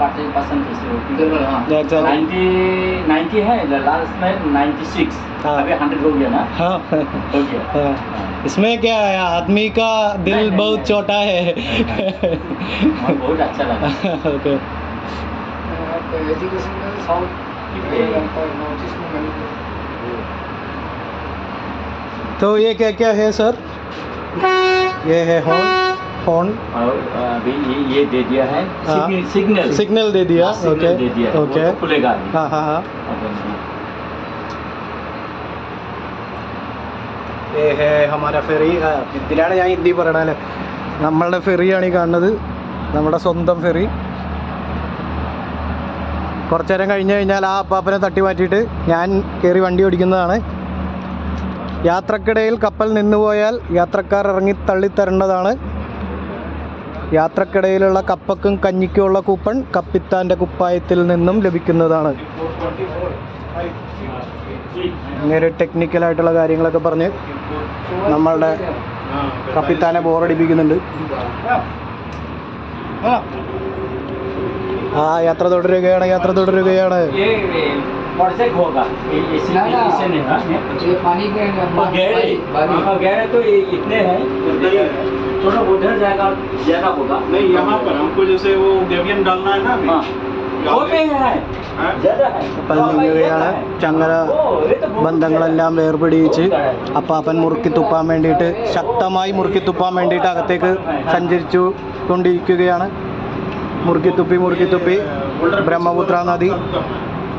Percent इधर वाला, हाँ। नाइन्टी नाइन्टी है लास्ट में नाइन्टी सिक्स हाँ। अभी हंड्रेड हो गया ना? हाँ। हो गया। हाँ। इसमें क्या है आदमी का दिल नहीं, बहुत छोटा है। बहुत अच्छा लगा। ओके एजुकेशन में साउथ तो ये क्या क्या है सर ये है हॉर्न हॉर्न और अभी ये ये दे दिया है हाँ। सिग्नल सिग्नल सिग्नल दे दिया हाँ, सिग्नल ओके दे दिया वो ओके तो खुलेगा अभी। हाँ हाँ हाँ ഏ ഹേ ഹമാര ഫെറി ഇതിലാണ് ഞാൻ ഹിന്ദി പറയണല്ലേ നമ്മളുടെ ഫെറിയാണ് ഈ കാണുന്നത് നമ്മുടെ സ്വന്തം ഫെറി കുറച്ചു നേരം കഴിഞ്ഞ് കഴിഞ്ഞാൽ ആ അപ്പാപ്പനെ തട്ടി മാറ്റിയിട്ട് ഞാൻ കയറി വണ്ടി ഓടിക്കുന്നതാണ് യാത്രക്കിടയിൽ കപ്പൽ നിന്നുപോയാൽ യാത്രക്കാർ ഇറങ്ങി തള്ളിത്തരേണ്ടതാണ് യാത്രക്കിടയിലുള്ള കപ്പക്കും കഞ്ഞിക്കുമുള്ള കൂപ്പൺ കപ്പിത്താന്റെ കുപ്പായത്തിൽ നിന്നും ലഭിക്കുന്നതാണ്. ഇങ്ങനെ ടെക്നിക്കലായിട്ടുള്ള കാര്യങ്ങളൊക്കെ പറഞ്ഞ് നമ്മളുടെ കപ്പിത്താനെ ബോറടിപ്പിക്കുന്നുണ്ട്. ആ യാത്ര തുടരുകയാണ് യാത്ര തുടരുകയാണ്. ये प्रोजेक्ट होगा ये इसी ना, ना। इसे नहीं हाँ, ये- ये पानी के और गहरे बारी हाँ, गहरे तो ये इतने हैं थोड़ा उधर जाएगा ज्यादा होगा नहीं यहाँ पर हमको जैसे वो गेवियन डालना है ना अभी हाँ वो भी है हाँ? ज्यादा है കപ്പൽ നീങ്ങുകയാണ് ചങ്ങല ओ, ये तो बहुत ബന്ധങ്ങളെല്ലാം വേർപിടിയിച്ച് അപ്പാപ്പൻ മുറുക്കി തുപ്പാൻ വേണ്ടിയിട്ട് ശക്തമായി മുറുക്കി തുപ്പാൻ വേണ്ടിയിട്ട് അകത്തേക്ക് സഞ്ചരിച്ചു കൊണ്ടിരിക്കുകയാണ് മുറുക്കി തുപ്പി മുറുക്കി തുപ്പി ബ്രഹ്മപുത്ര നദി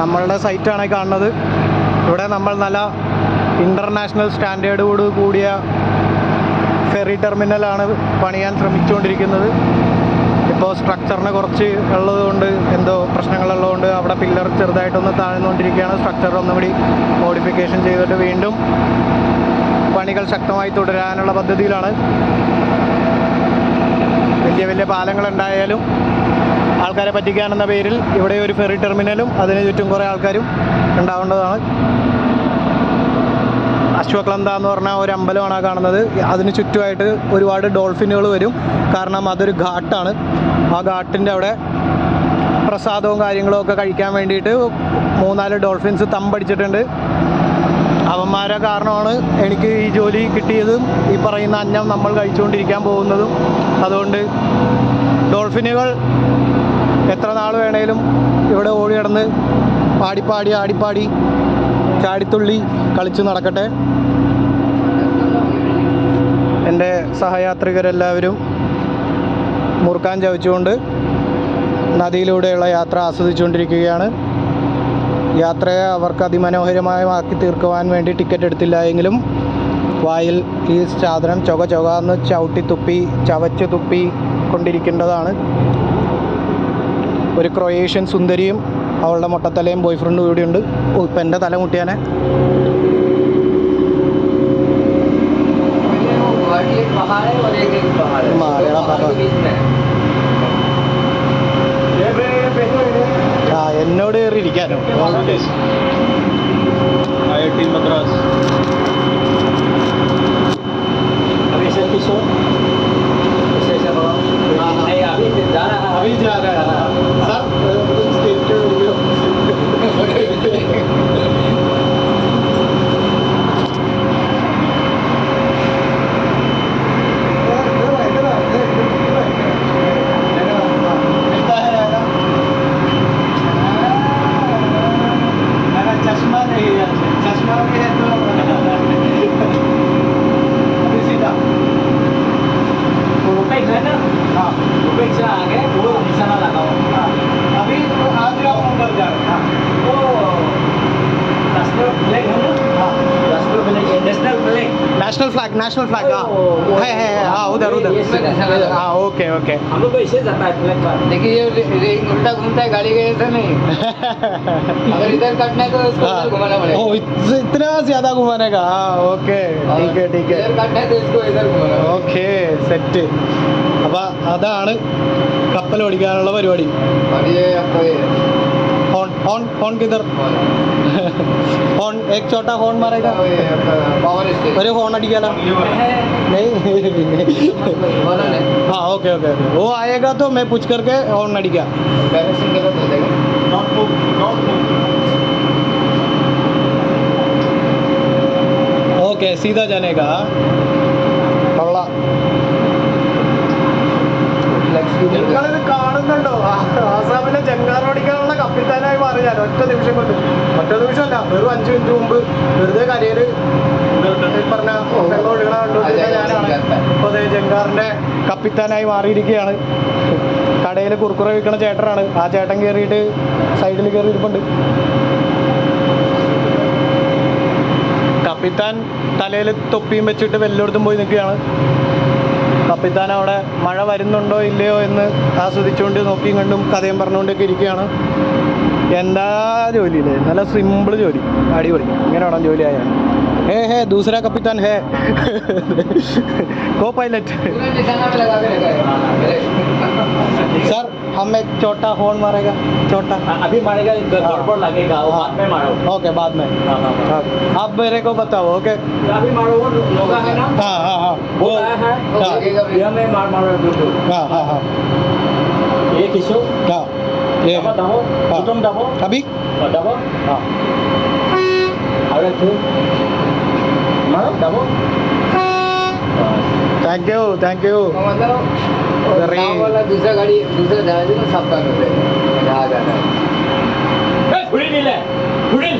നമ്മളുടെ സൈറ്റാണ് കാണുന്നത്. ഇവിടെ നമ്മൾ നല്ല ഇന്റർനാഷണൽ സ്റ്റാൻഡേർഡോട് കൂടിയ ഫെറി ടെർമിനലാണ് പണിയാൻ ശ്രമിച്ചുകൊണ്ടിരിക്കുന്നത്. ഇപ്പോൾ സ്ട്രക്ചറിന് കുറച്ച് ഉള്ളതുകൊണ്ട് എന്തോ പ്രശ്നങ്ങളുള്ളതുകൊണ്ട് അവിടെ പില്ലർ ചെറുതായിട്ടൊന്ന് താഴ്ന്നുകൊണ്ടിരിക്കുകയാണ്. സ്ട്രക്ചർ ഒന്നും കൂടി മോഡിഫിക്കേഷൻ ചെയ്തിട്ട് വീണ്ടും പണികൾ ശക്തമായി തുടരാനുള്ള പദ്ധതിയിലാണ്. വലിയ വലിയ പാലങ്ങളുണ്ടായാലും ആൾക്കാരെ പറ്റിക്കാനെന്ന പേരിൽ ഇവിടെ ഒരു ഫെറി ടെർമിനലും അതിന് ചുറ്റും കുറേ ആൾക്കാരും ഉണ്ടാവേണ്ടതാണ്. അശ്വക്ലന്ത എന്ന് പറഞ്ഞാൽ ഒരു അമ്പലമാണ് കാണുന്നത്. അതിന് ചുറ്റുമായിട്ട് ഒരുപാട് ഡോൾഫിനുകൾ വരും. കാരണം അതൊരു ഘാട്ടാണ്. ആ ഘാട്ടിന്റെ അവിടെ പ്രസാദവും കാര്യങ്ങളും ഒക്കെ കഴിക്കാൻ വേണ്ടിയിട്ട് മൂന്നാൽ ഡോൾഫിൻസ് തമ്പടിച്ചിട്ടുണ്ട്. അവന്മാരെ കാരണമാണ് എനിക്ക് ഈ ജോലി കിട്ടിയതും ഈ പറയുന്ന അന്നം നമ്മൾ കഴിച്ചുകൊണ്ടിരിക്കാൻ പോകുന്നതും. അതുകൊണ്ട് ഡോൾഫിനുകൾ വേണേലും ഇവിടെ ഓടി നടന്ന് പാടിപ്പാടി ആടിപ്പാടി ചാടിത്തുള്ളി കളിച്ച് നടക്കട്ടെ. എന്റെ സഹയാത്രികരെല്ലാവരും മുറുക്കാൻ ചവച്ചുകൊണ്ട് നദിയിലൂടെയുള്ള യാത്ര ആസ്വദിച്ചുകൊണ്ടിരിക്കുകയാണ്. യാത്രയെ അവർക്ക് അതിമനോഹരമാക്കി തീർക്കുവാൻ വേണ്ടി ടിക്കറ്റ് എടുത്തില്ല എങ്കിലും വായിൽ ഈ സാധനം ചൊക എന്ന് ചവിട്ടി തുപ്പി ചവച്ച് തുപ്പി കൊണ്ടിരിക്കേണ്ടതാണ്. ഒരു ക്രൊയേഷ്യൻ സുന്ദരിയും അവളുടെ മുട്ടത്തലയും ബോയ് ഫ്രണ്ടും ഇവിടെയുണ്ട് ഇപ്പം എന്റെ തല മുട്ടിയാനെ. ആ എന്നോട് കയറി ഇരിക്കാനോ. Madras. National flag national flag हाँ ओ, वो- है है है, हाँ उधर उधर ये इसमें हाँ ओके ओके हम लोग को इससे जाता है फ्लैग पर देखिए ये रे- रे- उल्टा घूमता है गाड़ी के ऐसा नहीं अगर इधर कटना है तो इसको हाँ। उधर घुमाना ओ पड़ेगा इत- इतना ज्यादा घुमाने का हाँ ओके ठीक है ठीक इधर है काटना है तो इसको इधर घुमाना पड़ेगा ഓക്കെ സെറ്റ് അപ്പോൾ അതാണ് കപ്പൽ ഓടിക്കാനുള്ള പരിപാടി हॉर्न हॉर्न किधर? हॉर्न एक छोटा हॉर्न मारेगा। अरे हॉर्न अटक गया नहीं। हाँ ओके ओके वो आएगा तो मैं पूछ करके हॉर्न अटक गया। ओके, सीधा जाने का पड़ा കാണുന്നുണ്ടോ? ഞാൻ ഒറ്റ നിമിഷം കൊണ്ട്. ഒറ്റ നിമിഷമല്ല വെറും അഞ്ച് മിനിറ്റ് മുമ്പ് വെറുതെ കരയിൽ പറഞ്ഞ ഒഴുകണ കണ്ടുകൊണ്ടിരുന്ന ഞാനാണ് ഇപ്പോൾ അതേ. ജങ്കാറിന്റെ കപ്പിത്താനായി മാറിയിരിക്കുകയാണ്. കടയിൽ കുറുക്കുറ വിൽക്കണ ചേട്ടനാണ്. ആ ചേട്ടൻ കയറിയിട്ട് സൈഡിൽ കയറി ഇരിപ്പുണ്ട് കപ്പിത്താൻ തലയിൽ തൊപ്പിയും വെച്ചിട്ട് വെല്ലോടത്തും പോയി നിൽക്കുകയാണ്. കപ്പിത്താൻ അവിടെ മഴ വരുന്നുണ്ടോ ഇല്ലയോ എന്ന് ആസ്വദിച്ചുകൊണ്ട് നോക്കിയും കണ്ടും കഥയും പറഞ്ഞുകൊണ്ടൊക്കെ ഇരിക്കുകയാണ്. എന്താ ജോലിയില്ലേ നല്ല സിമ്പിൾ ജോലി അടിപൊളി ഇങ്ങനെ വേണം ജോലി ആയാൽ ഹേ ഹേ ദൂസര കപ്പിത്താൻ ഹേ കോ പൈലറ്റ് पूरा निशाना में लगा के रखा है सर हम एक छोटा हॉर्न मारेगा छोटा अभी मारेगा गड़बड़ लगेगा वो बाद में मारो ओके बाद में हाँ हाँ हाँ आप मेरे को बताओ ओके अभी मारो वो लोगा है ना हाँ हाँ हाँ वो वो आया है वो हाँ। लगेगा भी यह में मार मारो बिल्कुल हाँ हाँ हाँ ये किशो हाँ Yeah. Dapat dapat. Ha. Tutum dapat. Habis? Ha, dapat. Ha. Ada tu. Ma, dapat. Thank you thank you मतलब वाला दूसरा गाड़ी दूसरा जहाज़ ना सावधान हो जाएगा जहाँ जाना है खुड़ी मिले खुड़ी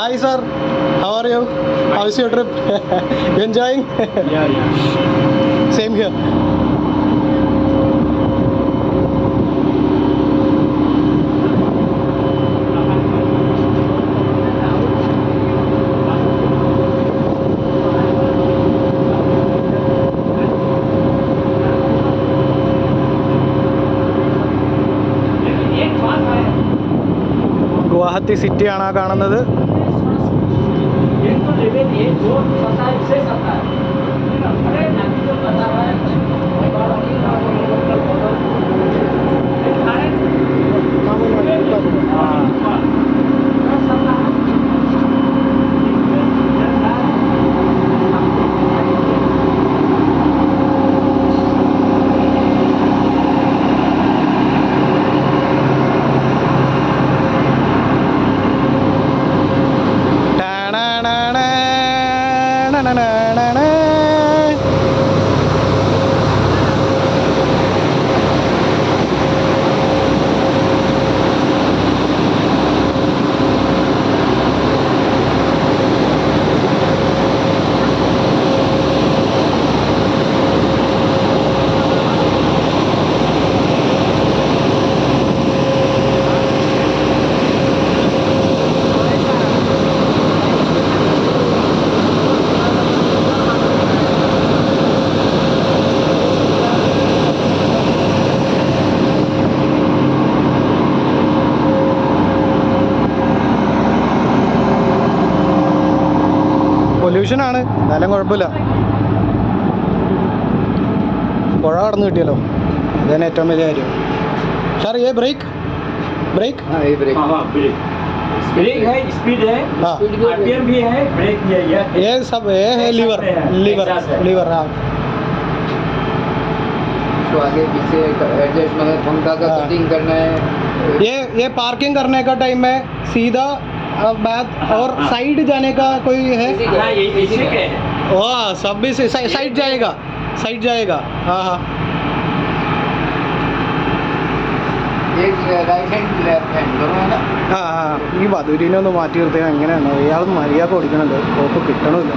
Hi sir, how are you? How is your trip? Enjoying? yeah, yeah. Same here. Guwahati സിറ്റിയാണ് ആ കാണുന്നത് Ah. ആണ് എന്നാലും കുഴപ്പമില്ല പുഴ കടന്നു കിട്ടിയല്ലോ അതന്നെ ഏറ്റവും വലിയ കാര്യം സാർ ഏ ബ്രേക്ക് ബ്രേക്ക് हाँ ये ब्रेक हाँ हाँ ब्रेक ब्रेक है स्पीड है हाँ आरपीएम भी है ब्रेक भी है यह ये सब ये है लीवर लीवर Exhaust है। लीवर हाँ तो आगे पीछे एडजस्ट मतलब पंखा का हाँ। कटिंग करना है ये ये पार्किंग करने का टाइम में सीधा बैक और हाँ। साइड जाने का कोई है हाँ ये इसी के है वाह सब भी से- साइ- साइड जाएगा साइड जाएगा हाँ हाँ एक राइट हैंड लेफ्ट हैंड दोनों है ना ആ ആ ഈ ബദൂരിനെ ഒന്ന് മാറ്റി നിർത്തിയാൽ എങ്ങനെയാണ് ഇയാൾ മര്യാദ ഓടിക്കണുണ്ട് കോപ്പ് കിട്ടണമില്ല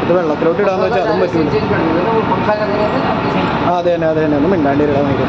ഇത് വെള്ളത്തിലോട്ട് ഇടാന്ന് വെച്ചാൽ അതും പറ്റില്ല चेंज कर देगा ना वो पंखा लगा रहता है ना आपके साइड ആ അതെ തന്നെ അതെ തന്നെ ഒന്നും മിണ്ടാണ്ടി ഇടാൻ ഭയങ്കര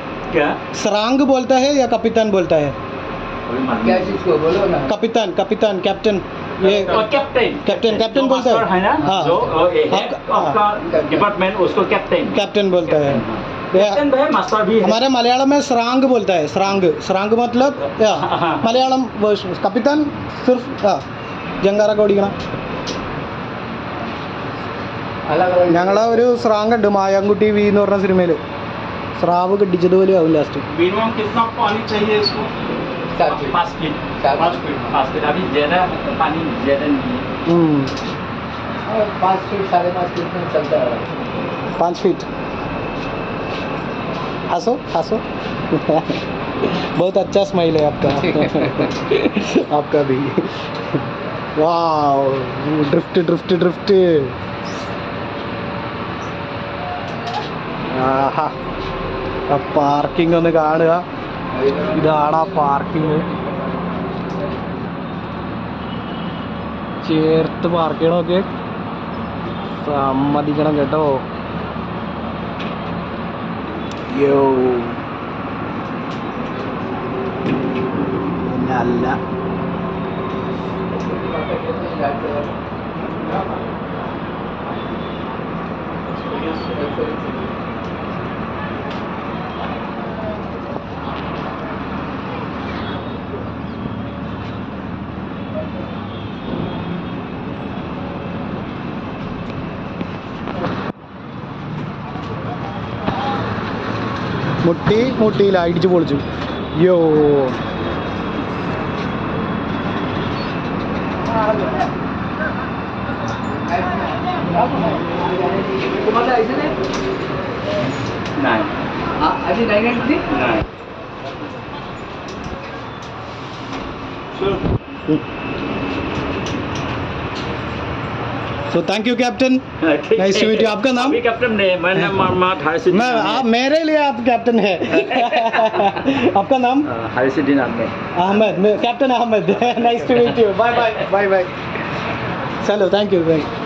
क्या सरांग बोलता है या कपितान बोलता है क्या चीज को बोलो ना कपितान कपितान कैप्टन ये और कैप्टन कैप्टन कैप्टन जो बोलता है मास्टर है ना हाँ जो अ, ये है आपका- आपका डिपार्टमेंट उसको कैप्टन कैप्टन बोलता है ये कैप्टन भी है मास्टर भी है हमारे मलयालम में सरांग बोलता है सरांग सरांग मतलब या മലയാളം വേർഷൻ കപ്പിത്താൻ സിർഫ് ആ ജങ്കാറൊക്കെ ഓടിക്കണം अलग अलग ഞങ്ങളെ ഒരു സ്രാങ്ക് ഉണ്ട് മായാങ്കുട്ടി വി എന്ന് പറഞ്ഞ സിനിമയിൽ शराब गड्डी जो आओ लास्ट मिनिमम कितना पानी चाहिए इसको? पाँच फीट अभी ज़्यादा पानी ज़्यादा नहीं है। हम्म। फीट चलता है। फीट हंसो हंसो। बहुत अच्छा स्माइल है आपका। आपका भी। वाह ड्रिफ्ट ड्रिफ्ट ड्रिफ्ट हाँ പാർക്കിംഗ് ഒന്ന് കാണുക. ഇതാണ് ആ പാർക്കിംഗ് ചേർത്ത് പാർക്ക് ചെയ്യണമൊക്കെ സമ്മതിക്കണം കേട്ടോ. യോ. പിന്നെ അല്ല. മുട്ടി മുട്ടിയില്ല ഇടിച്ച് പൊളിച്ചു. യോ Sure. So thank you captain nice to meet you आपका नाम? अभी कैप्टन ने मैं मैं आप मेरे लिए आप कैप्टन है आपका नाम Harisuddin Ahmed Ahmed captain Ahmed nice to meet you bye bye bye bye चलो थैंक यू थैंक